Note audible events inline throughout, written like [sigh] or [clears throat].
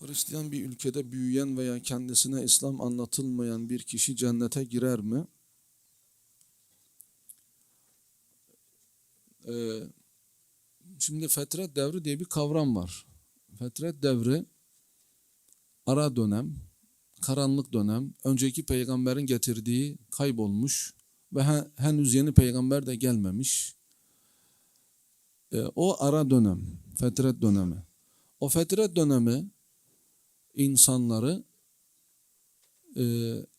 Hristiyan bir ülkede büyüyen veya kendisine İslam anlatılmayan bir kişi cennete girer mi? Ee, şimdi fetret devri diye bir kavram var. Fetret devri ara dönem, karanlık dönem, önceki peygamberin getirdiği kaybolmuş ve he- henüz yeni peygamber de gelmemiş. Ee, o ara dönem, fetret dönemi. O fetret dönemi insanları e,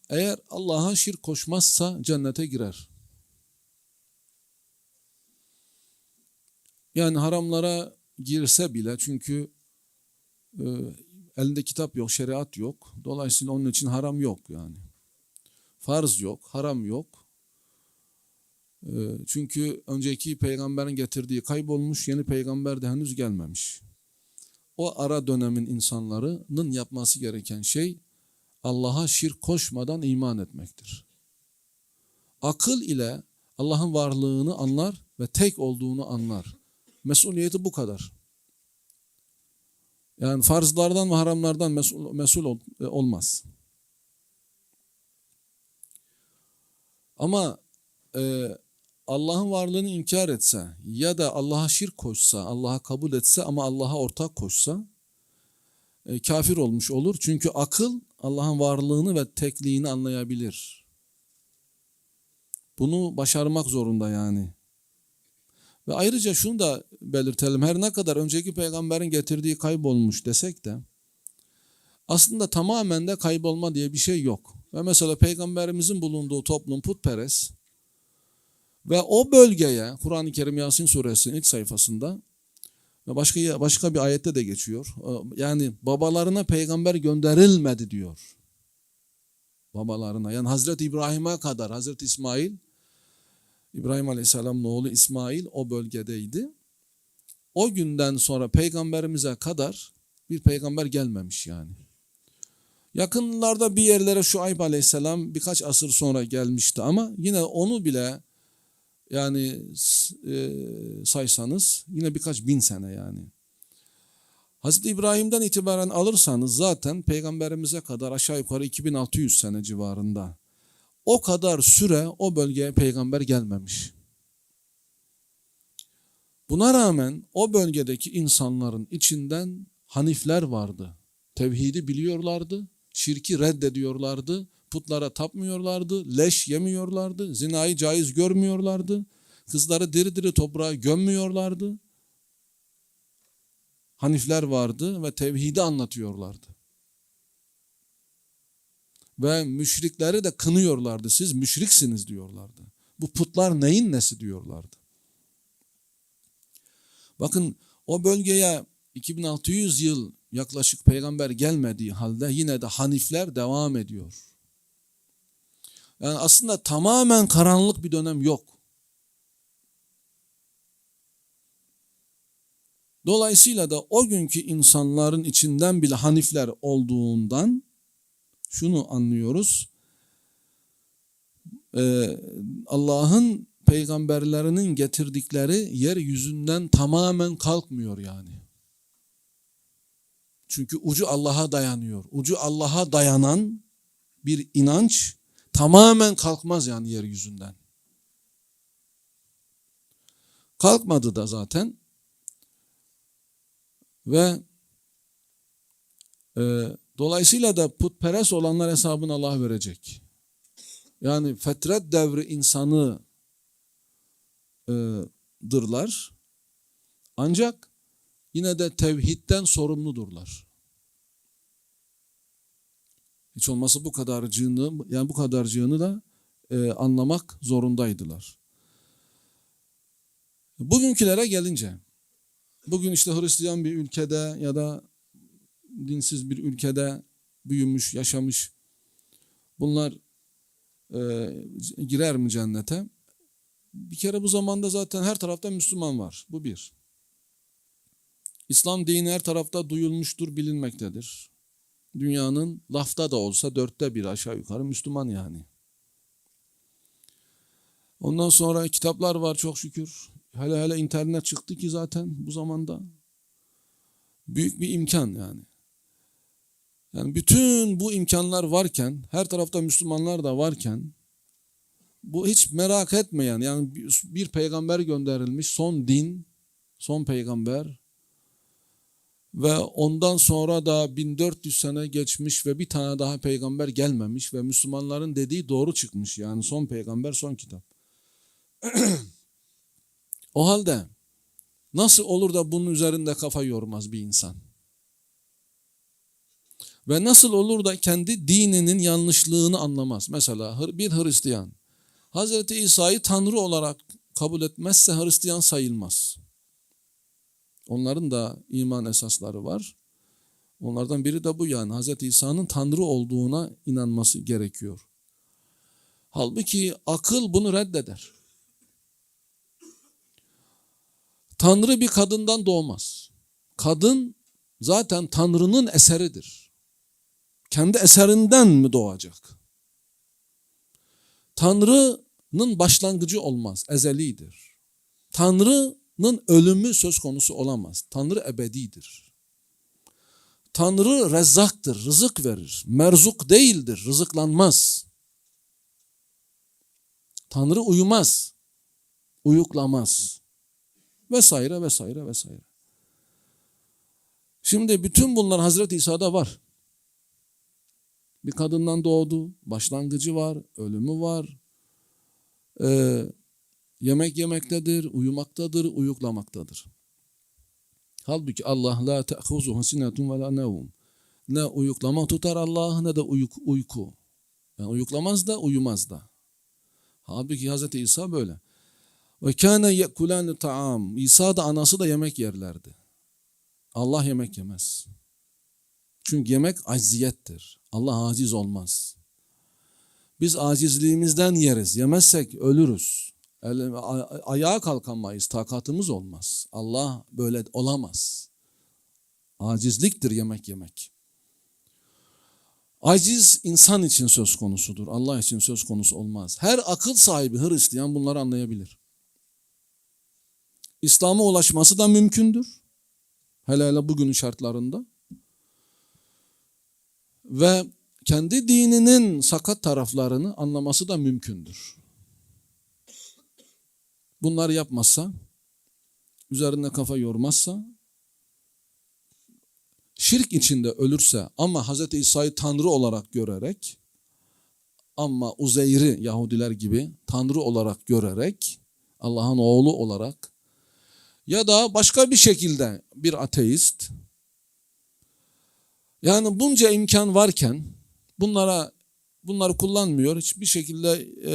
eğer Allah'a şirk koşmazsa cennete girer. Yani haramlara girse bile çünkü e, elinde kitap yok, şeriat yok. Dolayısıyla onun için haram yok yani. Farz yok, haram yok. E, çünkü önceki peygamberin getirdiği kaybolmuş, yeni peygamber de henüz gelmemiş. O ara dönemin insanların yapması gereken şey Allah'a şirk koşmadan iman etmektir. Akıl ile Allah'ın varlığını anlar ve tek olduğunu anlar. Mesuliyeti bu kadar. Yani farzlardan ve haramlardan mesul, mesul ol- e, olmaz. Ama e, Allah'ın varlığını inkar etse ya da Allah'a şirk koşsa, Allah'a kabul etse ama Allah'a ortak koşsa e, kafir olmuş olur. Çünkü akıl Allah'ın varlığını ve tekliğini anlayabilir. Bunu başarmak zorunda yani. Ve ayrıca şunu da belirtelim. Her ne kadar önceki peygamberin getirdiği kaybolmuş desek de aslında tamamen de kaybolma diye bir şey yok. Ve mesela peygamberimizin bulunduğu toplum putperest ve o bölgeye Kur'an-ı Kerim Yasin suresinin ilk sayfasında ve başka başka bir ayette de geçiyor. Yani babalarına peygamber gönderilmedi diyor. Babalarına yani Hazreti İbrahim'e kadar Hazreti İsmail İbrahim Aleyhisselam'ın oğlu İsmail o bölgedeydi. O günden sonra peygamberimize kadar bir peygamber gelmemiş yani. Yakınlarda bir yerlere Şuayb Aleyhisselam birkaç asır sonra gelmişti ama yine onu bile yani e, saysanız yine birkaç bin sene yani. Hazreti İbrahim'den itibaren alırsanız zaten peygamberimize kadar aşağı yukarı 2600 sene civarında. O kadar süre o bölgeye peygamber gelmemiş. Buna rağmen o bölgedeki insanların içinden hanifler vardı. Tevhidi biliyorlardı, şirki reddediyorlardı, putlara tapmıyorlardı, leş yemiyorlardı, zinayı caiz görmüyorlardı, kızları diri diri toprağa gömmüyorlardı. Hanifler vardı ve tevhidi anlatıyorlardı. Ve müşrikleri de kınıyorlardı. Siz müşriksiniz diyorlardı. Bu putlar neyin nesi diyorlardı. Bakın o bölgeye 2600 yıl yaklaşık peygamber gelmediği halde yine de hanifler devam ediyor. Yani aslında tamamen karanlık bir dönem yok. Dolayısıyla da o günkü insanların içinden bile hanifler olduğundan şunu anlıyoruz. Ee, Allah'ın peygamberlerinin getirdikleri yeryüzünden tamamen kalkmıyor yani. Çünkü ucu Allah'a dayanıyor. Ucu Allah'a dayanan bir inanç tamamen kalkmaz yani yeryüzünden. Kalkmadı da zaten. Ve e, dolayısıyla da putperest olanlar hesabını Allah verecek. Yani fetret devri insanı e, dırlar. Ancak yine de tevhidden sorumludurlar. Hiç olmazsa bu kadarcığını yani bu kadarcığını da e, anlamak zorundaydılar. Bugünkülere gelince bugün işte Hristiyan bir ülkede ya da dinsiz bir ülkede büyümüş, yaşamış bunlar e, girer mi cennete? Bir kere bu zamanda zaten her tarafta Müslüman var. Bu bir. İslam dini her tarafta duyulmuştur, bilinmektedir. Dünyanın lafta da olsa dörtte bir aşağı yukarı Müslüman yani. Ondan sonra kitaplar var çok şükür. Hele hele internet çıktı ki zaten bu zamanda. Büyük bir imkan yani. Yani bütün bu imkanlar varken, her tarafta Müslümanlar da varken bu hiç merak etmeyen yani bir, peygamber gönderilmiş son din, son peygamber ve ondan sonra da 1400 sene geçmiş ve bir tane daha peygamber gelmemiş ve Müslümanların dediği doğru çıkmış. Yani son peygamber son kitap. [clears throat] o halde nasıl olur da bunun üzerinde kafa yormaz bir insan? Ve nasıl olur da kendi dininin yanlışlığını anlamaz? Mesela bir Hristiyan Hazreti İsa'yı Tanrı olarak kabul etmezse Hristiyan sayılmaz. Onların da iman esasları var. Onlardan biri de bu yani Hazreti İsa'nın Tanrı olduğuna inanması gerekiyor. Halbuki akıl bunu reddeder. Tanrı bir kadından doğmaz. Kadın zaten Tanrı'nın eseridir. Kendi eserinden mi doğacak? Tanrı'nın başlangıcı olmaz, ezelidir. Tanrı'nın ölümü söz konusu olamaz. Tanrı ebedidir. Tanrı rezzaktır, rızık verir. Merzuk değildir, rızıklanmaz. Tanrı uyumaz, uyuklamaz. Vesaire vesaire vesaire. Şimdi bütün bunlar Hazreti İsa'da var. Bir kadından doğdu, başlangıcı var, ölümü var. Ee, yemek yemektedir, uyumaktadır, uyuklamaktadır. Halbuki Allah la te'khuzuhu sinetun ve la nevm. Ne uyuklama tutar Allah ne de uyku. uyku. Yani uyuklamaz da uyumaz da. Halbuki Hz. İsa böyle. Ve kâne yekulâni ta'am. İsa da anası da yemek yerlerdi. Allah yemek yemez. Çünkü yemek acziyettir. Allah aciz olmaz. Biz acizliğimizden yeriz. Yemezsek ölürüz. Ayağa kalkamayız. Takatımız olmaz. Allah böyle olamaz. Acizliktir yemek yemek. Aciz insan için söz konusudur. Allah için söz konusu olmaz. Her akıl sahibi Hristiyan bunları anlayabilir. İslam'a ulaşması da mümkündür. Hele hele bugünün şartlarında ve kendi dininin sakat taraflarını anlaması da mümkündür. Bunları yapmazsa, üzerinde kafa yormazsa, şirk içinde ölürse ama Hz. İsa'yı Tanrı olarak görerek, ama Uzeyr'i Yahudiler gibi Tanrı olarak görerek, Allah'ın oğlu olarak ya da başka bir şekilde bir ateist, yani bunca imkan varken bunlara bunları kullanmıyor. Hiçbir şekilde e,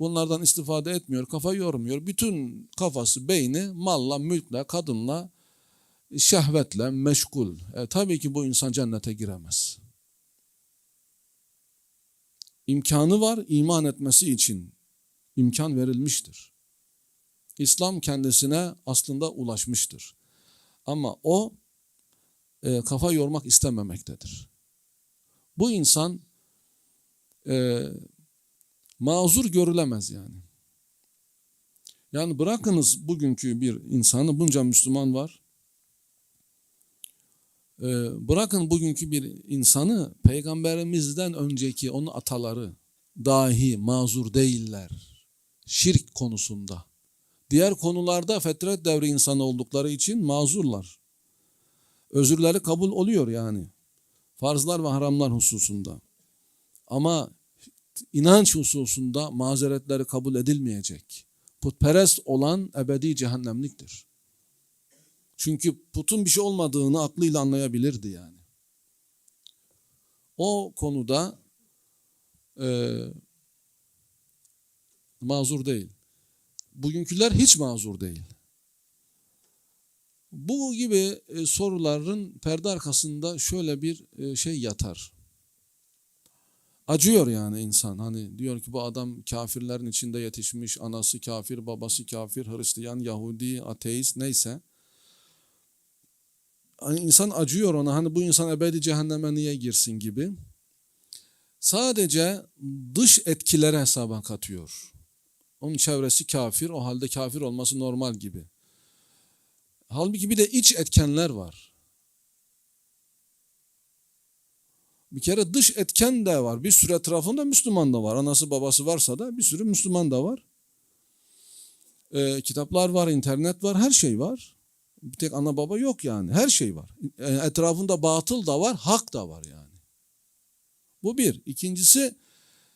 bunlardan istifade etmiyor. Kafa yormuyor. Bütün kafası, beyni malla, mülkle, kadınla, şehvetle meşgul. E, tabii ki bu insan cennete giremez. İmkanı var iman etmesi için. imkan verilmiştir. İslam kendisine aslında ulaşmıştır. Ama o e, kafa yormak istememektedir. Bu insan e, mazur görülemez yani. Yani bırakınız bugünkü bir insanı, bunca Müslüman var. E, bırakın bugünkü bir insanı, peygamberimizden önceki onun ataları dahi mazur değiller. Şirk konusunda. Diğer konularda fetret devri insanı oldukları için mazurlar özürleri kabul oluyor yani. Farzlar ve haramlar hususunda. Ama inanç hususunda mazeretleri kabul edilmeyecek. Putperest olan ebedi cehennemliktir. Çünkü putun bir şey olmadığını aklıyla anlayabilirdi yani. O konuda e, mazur değil. Bugünküler hiç mazur değil. Bu gibi e, soruların perde arkasında şöyle bir e, şey yatar. Acıyor yani insan. Hani diyor ki bu adam kafirlerin içinde yetişmiş, anası kafir, babası kafir, Hristiyan, Yahudi, ateist neyse. Hani insan acıyor ona. Hani bu insan ebedi cehenneme niye girsin gibi. Sadece dış etkilere hesaba katıyor. Onun çevresi kafir, o halde kafir olması normal gibi. Halbuki bir de iç etkenler var. Bir kere dış etken de var. Bir sürü etrafında Müslüman da var. Anası babası varsa da bir sürü Müslüman da var. Ee, kitaplar var, internet var, her şey var. Bir tek ana baba yok yani. Her şey var. Etrafında batıl da var, hak da var yani. Bu bir. İkincisi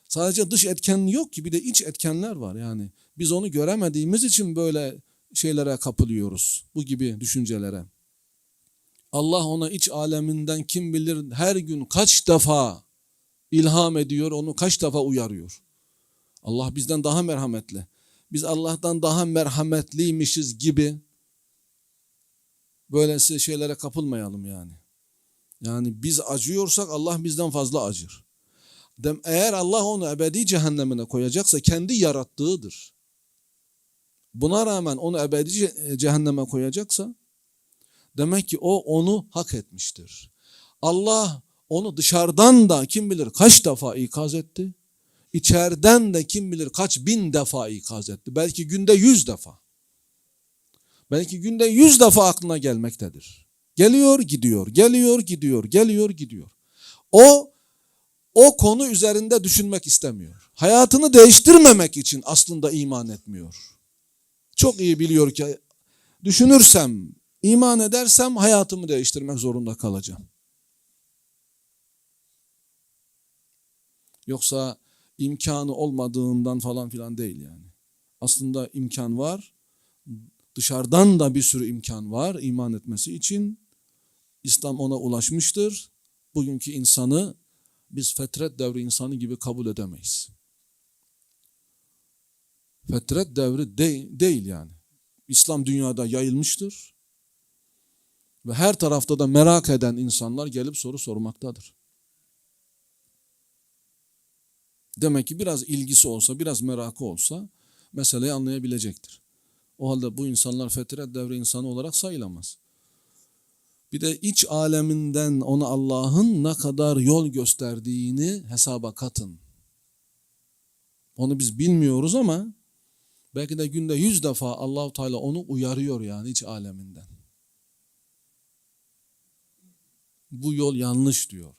sadece dış etken yok ki bir de iç etkenler var yani. Biz onu göremediğimiz için böyle şeylere kapılıyoruz. Bu gibi düşüncelere. Allah ona iç aleminden kim bilir her gün kaç defa ilham ediyor, onu kaç defa uyarıyor. Allah bizden daha merhametli. Biz Allah'tan daha merhametliymişiz gibi böylesi şeylere kapılmayalım yani. Yani biz acıyorsak Allah bizden fazla acır. Dem eğer Allah onu ebedi cehennemine koyacaksa kendi yarattığıdır. Buna rağmen onu ebedi ce- cehenneme koyacaksa demek ki o onu hak etmiştir. Allah onu dışarıdan da kim bilir kaç defa ikaz etti. İçeriden de kim bilir kaç bin defa ikaz etti. Belki günde yüz defa. Belki günde yüz defa aklına gelmektedir. Geliyor gidiyor, geliyor gidiyor, geliyor gidiyor. O o konu üzerinde düşünmek istemiyor. Hayatını değiştirmemek için aslında iman etmiyor. Çok iyi biliyor ki düşünürsem, iman edersem hayatımı değiştirmek zorunda kalacağım. Yoksa imkanı olmadığından falan filan değil yani. Aslında imkan var. Dışarıdan da bir sürü imkan var iman etmesi için. İslam ona ulaşmıştır. Bugünkü insanı biz fetret devri insanı gibi kabul edemeyiz. Fetret devri de- değil yani. İslam dünyada yayılmıştır. Ve her tarafta da merak eden insanlar gelip soru sormaktadır. Demek ki biraz ilgisi olsa, biraz merakı olsa meseleyi anlayabilecektir. O halde bu insanlar fetret devri insanı olarak sayılamaz. Bir de iç aleminden ona Allah'ın ne kadar yol gösterdiğini hesaba katın. Onu biz bilmiyoruz ama belki de günde yüz defa Allahu Teala onu uyarıyor yani iç aleminden. Bu yol yanlış diyor.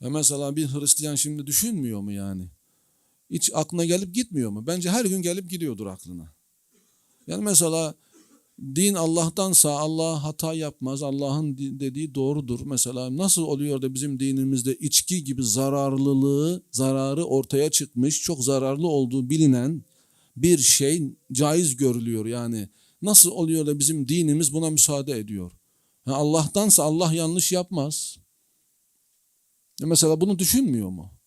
Ya mesela bir Hristiyan şimdi düşünmüyor mu yani? Hiç aklına gelip gitmiyor mu? Bence her gün gelip gidiyordur aklına. Yani mesela din Allah'tansa Allah hata yapmaz. Allah'ın di- dediği doğrudur. Mesela nasıl oluyor da bizim dinimizde içki gibi zararlılığı, zararı ortaya çıkmış, çok zararlı olduğu bilinen bir şey caiz görülüyor yani. Nasıl oluyor da bizim dinimiz buna müsaade ediyor? Allah'tansa Allah yanlış yapmaz. Ya Mesela bunu düşünmüyor mu?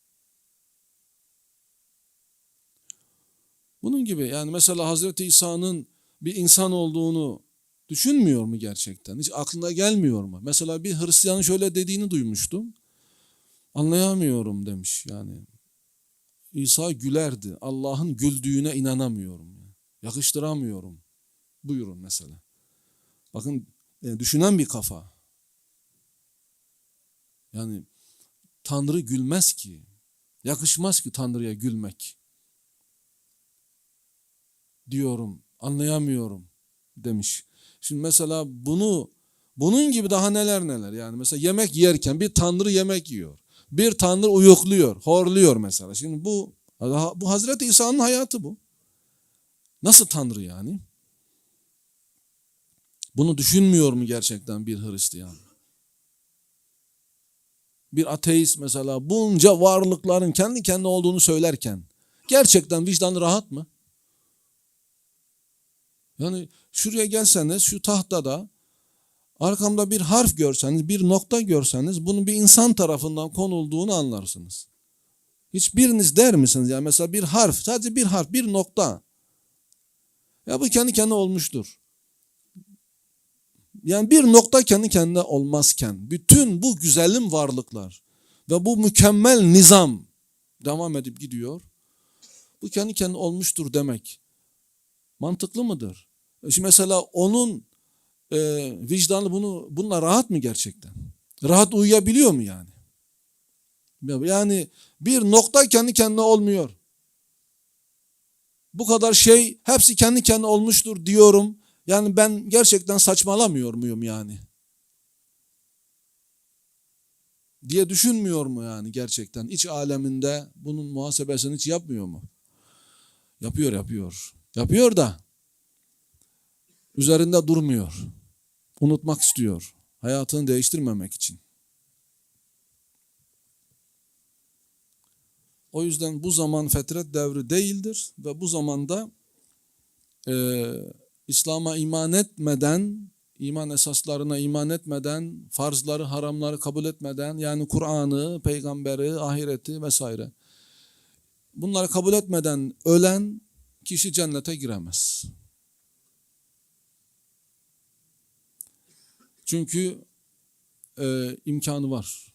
Bunun gibi yani mesela Hazreti İsa'nın bir insan olduğunu düşünmüyor mu gerçekten? Hiç aklına gelmiyor mu? Mesela bir Hristiyanın şöyle dediğini duymuştum. Anlayamıyorum demiş yani. İsa gülerdi. Allah'ın güldüğüne inanamıyorum. Yakıştıramıyorum. Buyurun mesela. Bakın e, düşünen bir kafa. Yani Tanrı gülmez ki. Yakışmaz ki Tanrı'ya gülmek. Diyorum, anlayamıyorum demiş. Şimdi mesela bunu bunun gibi daha neler neler yani mesela yemek yerken bir Tanrı yemek yiyor. Bir Tanrı uyukluyor, horluyor mesela. Şimdi bu bu Hazreti İsa'nın hayatı bu. Nasıl Tanrı yani? Bunu düşünmüyor mu gerçekten bir Hristiyan? bir ateist mesela bunca varlıkların kendi kendine olduğunu söylerken gerçekten vicdanı rahat mı? Yani şuraya gelseniz şu tahtada arkamda bir harf görseniz, bir nokta görseniz bunun bir insan tarafından konulduğunu anlarsınız. Hiçbiriniz der misiniz? Yani mesela bir harf, sadece bir harf, bir nokta. Ya bu kendi kendine olmuştur. Yani bir nokta kendi kendine olmazken bütün bu güzelim varlıklar ve bu mükemmel nizam devam edip gidiyor. Bu kendi kendine olmuştur demek. Mantıklı mıdır? E Şimdi mesela onun e, vicdanı bunu bununla rahat mı gerçekten? Rahat uyuyabiliyor mu yani? Yani bir nokta kendi kendine olmuyor. Bu kadar şey hepsi kendi kendine olmuştur diyorum. Yani ben gerçekten saçmalamıyor muyum yani? diye düşünmüyor mu yani gerçekten? İç aleminde bunun muhasebesini hiç yapmıyor mu? Yapıyor yapıyor. Yapıyor da üzerinde durmuyor. Unutmak istiyor. Hayatını değiştirmemek için. O yüzden bu zaman fetret devri değildir ve bu zamanda e, İslam'a iman etmeden, iman esaslarına iman etmeden, farzları, haramları kabul etmeden, yani Kur'an'ı, peygamberi, ahireti vesaire. Bunları kabul etmeden ölen kişi cennete giremez. Çünkü e, imkanı var.